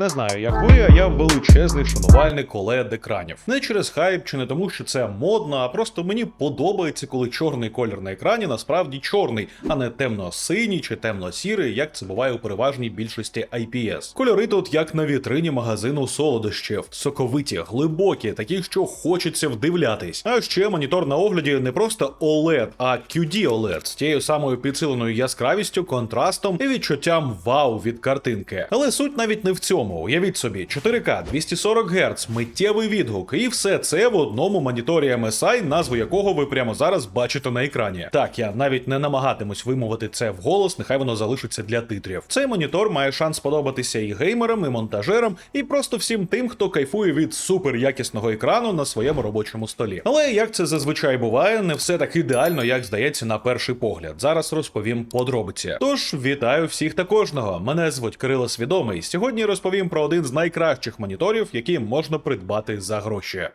Не знаю, як ви, а я величезний шанувальник oled екранів. Не через хайп чи не тому, що це модно, а просто мені подобається, коли чорний колір на екрані насправді чорний, а не темно-синій чи темно-сірий, як це буває у переважній більшості IPS. Кольори тут як на вітрині магазину солодощів, соковиті, глибокі, такі, що хочеться вдивлятись. А ще монітор на огляді не просто OLED, а QD OLED з тією самою підсиленою яскравістю, контрастом і відчуттям вау від картинки. Але суть навіть не в цьому. Уявіть собі, 4К, 240 Гц, миттєвий відгук, і все це в одному моніторі MSI, назву якого ви прямо зараз бачите на екрані. Так, я навіть не намагатимусь вимовити це вголос, нехай воно залишиться для титрів. Цей монітор має шанс сподобатися і геймерам, і монтажерам, і просто всім тим, хто кайфує від супер якісного екрану на своєму робочому столі. Але як це зазвичай буває, не все так ідеально, як здається на перший погляд. Зараз розповім подробиці. Тож вітаю всіх та кожного. Мене звуть Кирило Свідомий. Сьогодні розповім про один з найкращих моніторів, які можна придбати за гроші.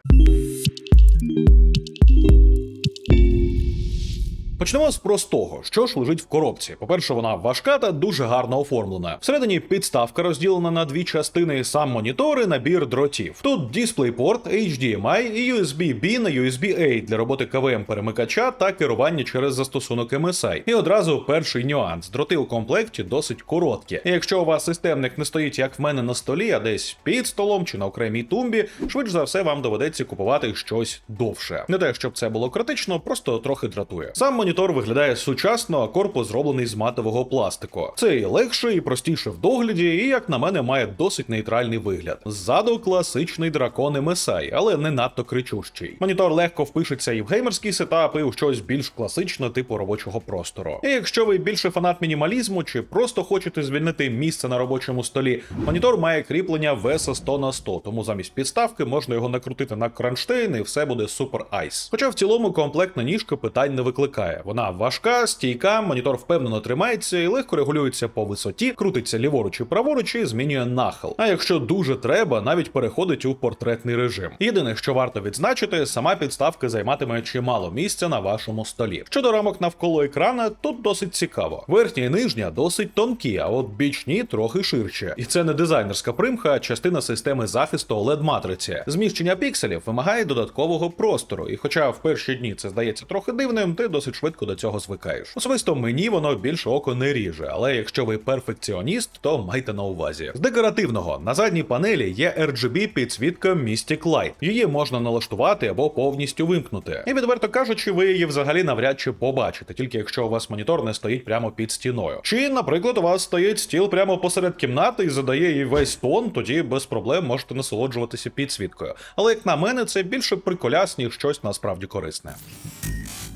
Почнемо з простого, що ж лежить в коробці. По-перше, вона важка та дуже гарно оформлена. Всередині підставка розділена на дві частини, сам монітор і набір дротів. Тут DisplayPort, HDMI і USB-B на USB-A для роботи КВМ перемикача та керування через застосунок MSI. І одразу перший нюанс: дроти у комплекті досить короткі. І якщо у вас системник не стоїть як в мене на столі, а десь під столом чи на окремій тумбі, швидше за все вам доведеться купувати щось довше. Не те, щоб це було критично, просто трохи дратує. Сам монітор виглядає сучасно, а корпус зроблений з матового пластику. Це і легше, і простіше в догляді, і як на мене, має досить нейтральний вигляд. Ззаду класичний дракон MSI, але не надто кричущий. Монітор легко впишеться і в геймерський сетап, і у щось більш класичне типу робочого простору. І якщо ви більше фанат мінімалізму, чи просто хочете звільнити місце на робочому столі, монітор має кріплення веса 100 на 100, тому замість підставки можна його накрутити на кронштейн і все буде супер айс. Хоча в цілому комплектна ніжка питань не викликає. Вона важка, стійка, монітор впевнено тримається і легко регулюється по висоті, крутиться ліворуч і праворуч і змінює нахил. А якщо дуже треба, навіть переходить у портретний режим. Єдине, що варто відзначити, сама підставка займатиме чимало місця на вашому столі. Щодо рамок навколо екрана, тут досить цікаво. Верхня і нижня досить тонкі, а от бічні трохи ширші. І це не дизайнерська примха, а частина системи захисту oled матриці. Зміщення пікселів вимагає додаткового простору, і хоча в перші дні це здається трохи дивним, ти досить швидко до цього звикаєш. Особисто мені воно більше око не ріже, але якщо ви перфекціоніст, то майте на увазі. З декоративного на задній панелі є RGB підсвітка Mystic Light. Її можна налаштувати або повністю вимкнути. І відверто кажучи, ви її взагалі навряд чи побачите, тільки якщо у вас монітор не стоїть прямо під стіною. Чи, наприклад, у вас стоїть стіл прямо посеред кімнати і задає їй весь тон, тоді без проблем можете насолоджуватися підсвіткою. Але як на мене, це більше приколяс, ніж щось насправді корисне.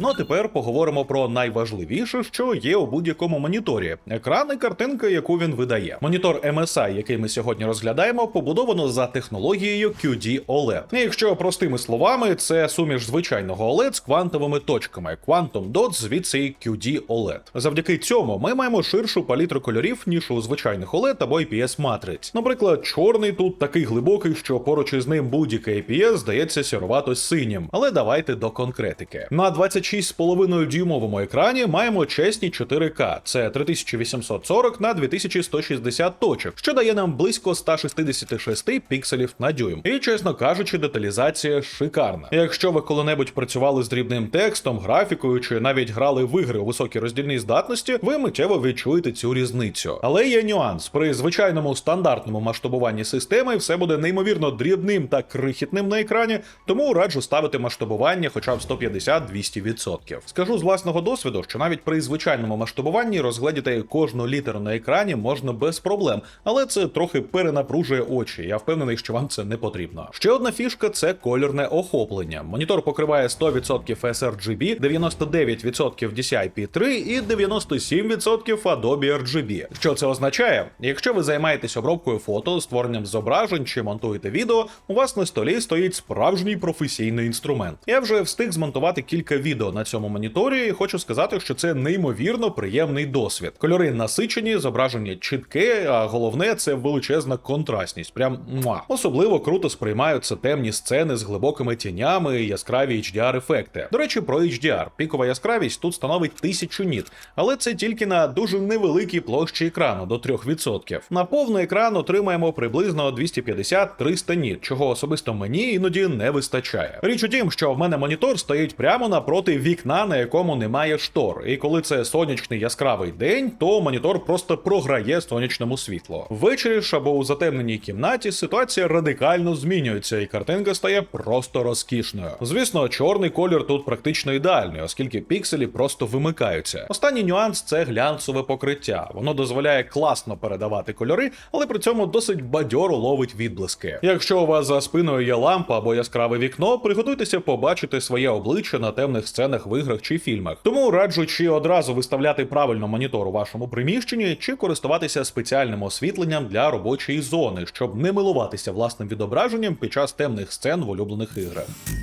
Ну а тепер поговоримо про найважливіше, що є у будь-якому моніторі: екран і картинка, яку він видає. Монітор MSI, який ми сьогодні розглядаємо, побудовано за технологією QD OLED. І якщо простими словами, це суміш звичайного OLED з квантовими точками, Quantum Dots, звідси QD OLED. Завдяки цьому ми маємо ширшу палітру кольорів, ніж у звичайних OLED або IPS матриць. Наприклад, чорний тут такий глибокий, що поруч із ним будь-який IPS здається сіровато синім. Але давайте до конкретики. На 26,5 дюймовому екрані маємо чесні 4К, це 3840 на 2160 точок, що дає нам близько 166 пікселів на дюйм. І чесно кажучи, деталізація шикарна. Якщо ви коли-небудь працювали з дрібним текстом, графікою чи навіть грали в ігри у високій роздільній здатності, ви миттєво відчуєте цю різницю. Але є нюанс: при звичайному стандартному масштабуванні системи все буде неймовірно дрібним та крихітним на екрані, тому раджу ставити масштабування хоча б 150-200%. Скажу з власного досвіду, що навіть при звичайному масштабуванні розгледіти кожну літеру на екрані можна без проблем, але це трохи перенапружує очі. Я впевнений, що вам це не потрібно. Ще одна фішка це кольорне охоплення. Монітор покриває 100% sRGB, 99% DCI-P3 і 97% Adobe RGB. Що це означає? Якщо ви займаєтесь обробкою фото, створенням зображень чи монтуєте відео, у вас на столі стоїть справжній професійний інструмент. Я вже встиг змонтувати кілька відео відео на цьому моніторі, і хочу сказати, що це неймовірно приємний досвід. Кольори насичені, зображення чітке, а головне це величезна контрастність. Прям муа. Особливо круто сприймаються темні сцени з глибокими тінями і яскраві HDR-ефекти. До речі, про HDR. Пікова яскравість тут становить 1000 ніт, але це тільки на дуже невеликій площі екрану до 3%. На повний екран отримаємо приблизно 250-300 ніт, чого особисто мені іноді не вистачає. Річ у тім, що в мене монітор стоїть прямо напроти вікна, на якому немає штор. І коли це сонячний яскравий день, то монітор просто програє сонячному світлу. Ввечері ж або у затемненій кімнаті ситуація радикально змінюється, і картинка стає просто розкішною. Звісно, чорний колір тут практично ідеальний, оскільки пікселі просто вимикаються. Останній нюанс це глянцеве покриття. Воно дозволяє класно передавати кольори, але при цьому досить бадьоро ловить відблиски. Якщо у вас за спиною є лампа або яскраве вікно, приготуйтеся побачити своє обличчя на темних сценах в іграх чи фільмах. Тому раджу чи одразу виставляти правильно монітор у вашому приміщенні, чи користуватися спеціальним освітленням для робочої зони, щоб не милуватися власним відображенням під час темних сцен в улюблених іграх.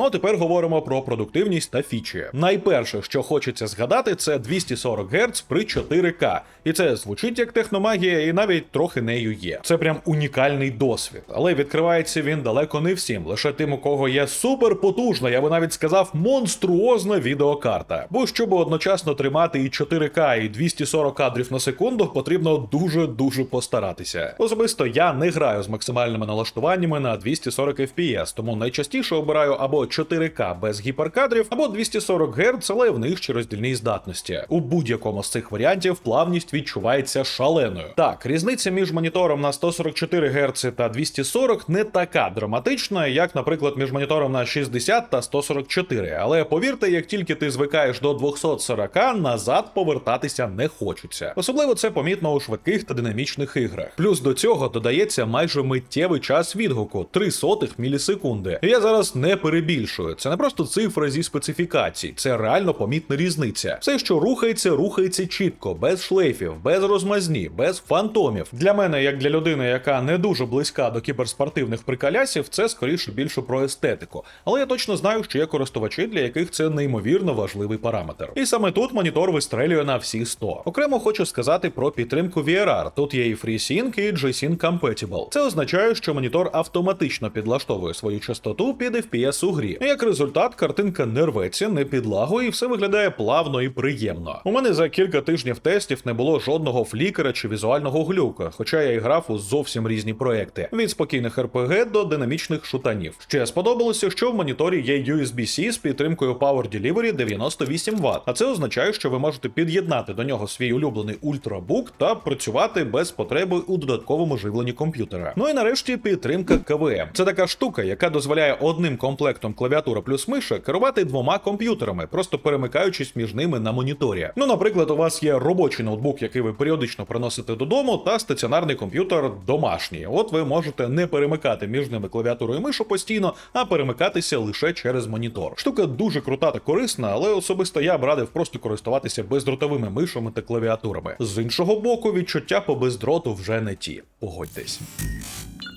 Ну а тепер говоримо про продуктивність та фічі. Найперше, що хочеться згадати, це 240 Гц при 4К. І це звучить як техномагія, і навіть трохи нею є. Це прям унікальний досвід. Але відкривається він далеко не всім, лише тим, у кого є суперпотужна, я би навіть сказав, монструозна відеокарта. Бо щоб одночасно тримати і 4К, і 240 кадрів на секунду, потрібно дуже дуже постаратися. Особисто я не граю з максимальними налаштуваннями на 240 FPS, тому найчастіше обираю або 4К без гіперкадрів, або 240 Гц, але в нижчій роздільній здатності. У будь-якому з цих варіантів плавність відчувається шаленою. Так, різниця між монітором на 144 Гц та 240 не така драматична, як, наприклад, між монітором на 60 та 144. Але повірте, як тільки ти звикаєш до 240, назад повертатися не хочеться. Особливо це помітно у швидких та динамічних іграх. Плюс до цього додається майже миттєвий час відгуку 3 сотих мілісекунди. Я зараз не перебільшую. Це не просто цифри зі специфікацій, це реально помітна різниця. Все, що рухається, рухається чітко, без шлейфів, без розмазні, без фантомів. Для мене, як для людини, яка не дуже близька до кіберспортивних приколясів, це скоріше більше про естетику. Але я точно знаю, що є користувачі, для яких це неймовірно важливий параметр. І саме тут монітор вистрелює на всі 100. Окремо хочу сказати про підтримку VRR. Тут є і FreeSync, і G-Sync Compatible. Це означає, що монітор автоматично підлаштовує свою частоту під FPS у грі. Як результат, картинка не рветься, не підлагує, і все виглядає плавно і приємно. У мене за кілька тижнів тестів не було жодного флікера чи візуального глюка, хоча я і грав у зовсім різні проекти: від спокійних RPG до динамічних шутанів. Ще сподобалося, що в моніторі є USB-C з підтримкою Power Delivery 98 Вт, а це означає, що ви можете під'єднати до нього свій улюблений ультрабук та працювати без потреби у додатковому живленні комп'ютера. Ну і нарешті підтримка КВМ. Це така штука, яка дозволяє одним комплектом клавіатура плюс миша керувати двома комп'ютерами, просто перемикаючись між ними на моніторі. Ну, наприклад, у вас є робочий ноутбук, який ви періодично приносите додому, та стаціонарний комп'ютер домашній. От ви можете не перемикати між ними клавіатуру і мишу постійно, а перемикатися лише через монітор. Штука дуже крута та корисна, але особисто я б радив просто користуватися бездротовими мишами та клавіатурами. З іншого боку, відчуття по бездроту вже не ті. Погодьтесь.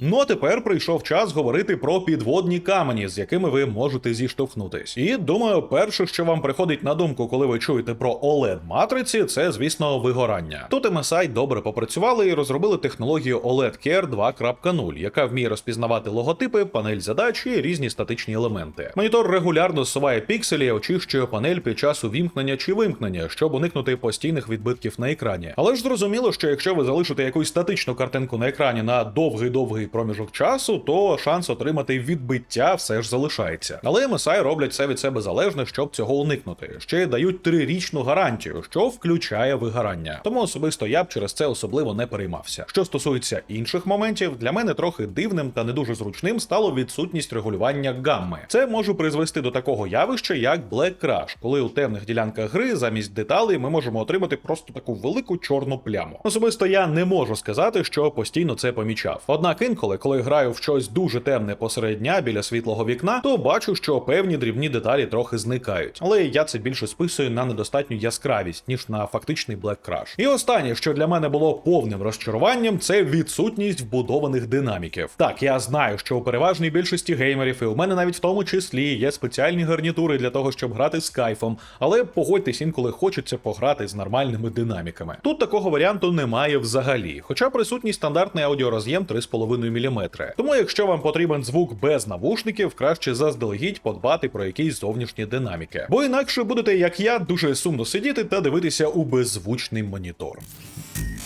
Ну а тепер прийшов час говорити про підводні камені, з якими ви можете зіштовхнутись. І думаю, перше, що вам приходить на думку, коли ви чуєте про oled матриці, це звісно вигорання. Тут MSI добре попрацювали і розробили технологію OLED Care 2.0, яка вміє розпізнавати логотипи, панель задач і різні статичні елементи. Монітор регулярно зсуває пікселі, очищує панель під час увімкнення чи вимкнення, щоб уникнути постійних відбитків на екрані. Але ж зрозуміло, що якщо ви залишите якусь статичну картинку на екрані на довгий-довгий проміжок часу, то шанс отримати відбиття все ж залишається. Але MSI роблять все від себе залежне, щоб цього уникнути. Ще дають трирічну гарантію, що включає вигорання. Тому особисто я б через це особливо не переймався. Що стосується інших моментів, для мене трохи дивним та не дуже зручним стало відсутність регулювання гамми. Це може призвести до такого явища, як Black Crash, коли у темних ділянках гри замість деталей ми можемо отримати просто таку велику чорну пляму. Особисто я не можу сказати, що постійно це помічав. Однак інколи коли граю в щось дуже темне посеред дня біля світлого вікна, то бачу, що певні дрібні деталі трохи зникають. Але я це більше списую на недостатню яскравість, ніж на фактичний Black Crash. І останнє, що для мене було повним розчаруванням, це відсутність вбудованих динаміків. Так, я знаю, що у переважній більшості геймерів, і у мене навіть в тому числі є спеціальні гарнітури для того, щоб грати з кайфом, але погодьтесь, інколи хочеться пограти з нормальними динаміками. Тут такого варіанту немає взагалі, хоча присутній стандартний аудіороз'єм 3,5 мм. Тому, якщо вам потрібен звук без навушників, краще заздалегідь подбати про якісь зовнішні динаміки. Бо інакше будете, як я, дуже сумно сидіти та дивитися у беззвучний монітор.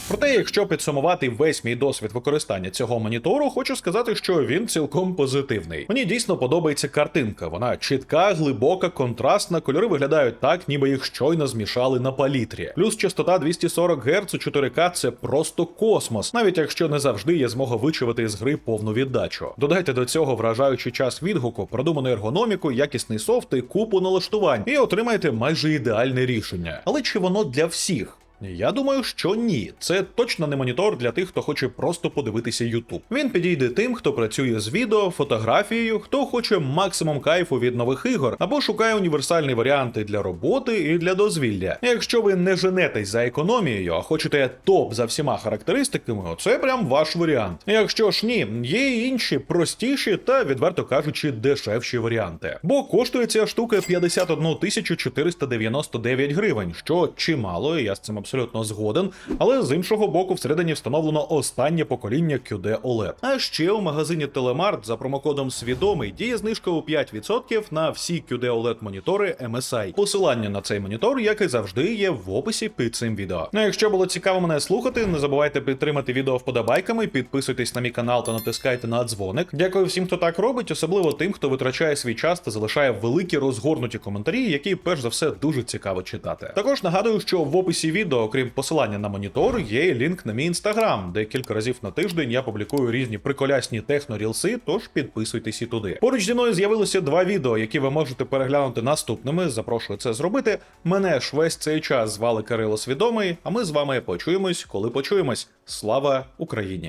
Проте, якщо підсумувати весь мій досвід використання цього монітору, хочу сказати, що він цілком позитивний. Мені дійсно подобається картинка. Вона чітка, глибока, контрастна. Кольори виглядають так, ніби їх щойно змішали на палітрі. Плюс частота 240 Гц у 4К це просто космос, навіть якщо не завжди є змога вичавити з гри повну віддачу. Додайте до цього вражаючий час відгуку, продуману ергономіку, якісний софт і купу налаштувань, і отримаєте майже ідеальне рішення. Але чи воно для всіх? Я думаю, що ні. Це точно не монітор для тих, хто хоче просто подивитися YouTube. Він підійде тим, хто працює з відео, фотографією, хто хоче максимум кайфу від нових ігор, або шукає універсальні варіанти для роботи і для дозвілля. Якщо ви не женетесь за економією, а хочете топ за всіма характеристиками, це прям ваш варіант. Якщо ж ні, є й інші простіші та, відверто кажучи, дешевші варіанти. Бо коштує ця штука 51 тисячу 499 гривень, що чимало, і я з цим абсолютно згоден. Але з іншого боку, всередині встановлено останнє покоління QD OLED. А ще у магазині Телемарт за промокодом Свідомий діє знижка у 5% на всі QD OLED монітори MSI. Посилання на цей монітор, як і завжди, є в описі під цим відео. Ну, якщо було цікаво мене слухати, не забувайте підтримати відео вподобайками, підписуйтесь на мій канал та натискайте на дзвоник. Дякую всім, хто так робить, особливо тим, хто витрачає свій час та залишає великі розгорнуті коментарі, які перш за все дуже цікаво читати. Також нагадую, що в описі відео, окрім посилання на монітор, є і лінк на мій інстаграм, де кілька разів на тиждень я публікую різні приколясні технорілси, тож підписуйтесь і туди. Поруч зі мною з'явилося два відео, які ви можете переглянути наступними. Запрошую це зробити. Мене ж весь цей час звали Кирило Свідомий, а ми з вами почуємось, коли почуємось. Слава Україні!